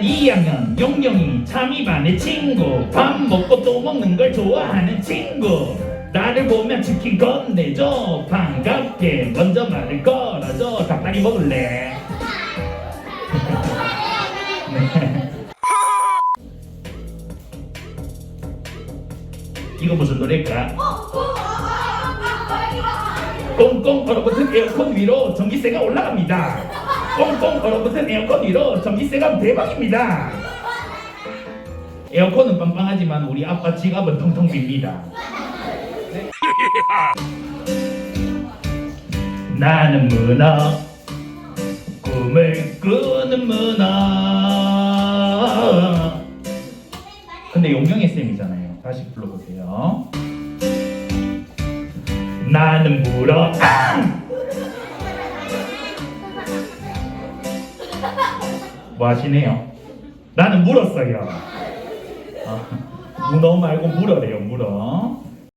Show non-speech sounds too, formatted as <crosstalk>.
2학년 용용이 참이반의 친구. 밥 먹고 또 먹는 걸 좋아하는 친구. 나를 보면 치킨 건네줘. 반갑게 먼저 말을 걸어줘. 닭다리 먹을래? 네. <laughs> 이거 무슨 노래일까? 꽁꽁 얼어붙은 에어컨 위로 전기세가 올라갑니다. 꽁꽁 얼어붙은 에어컨 위로 전기세가 대박입니다. 에어컨은 빵빵하지만 우리 아빠 지갑은 텅텅 빕니다. <laughs> 나는 문어 꿈을 꾸는 문어 근데 용영의 쌤이잖아요 다시 불러보세요 나는 물어. 뭐 하시네요? 나는 물었어요. 아, 문어 말고 물어래요 물어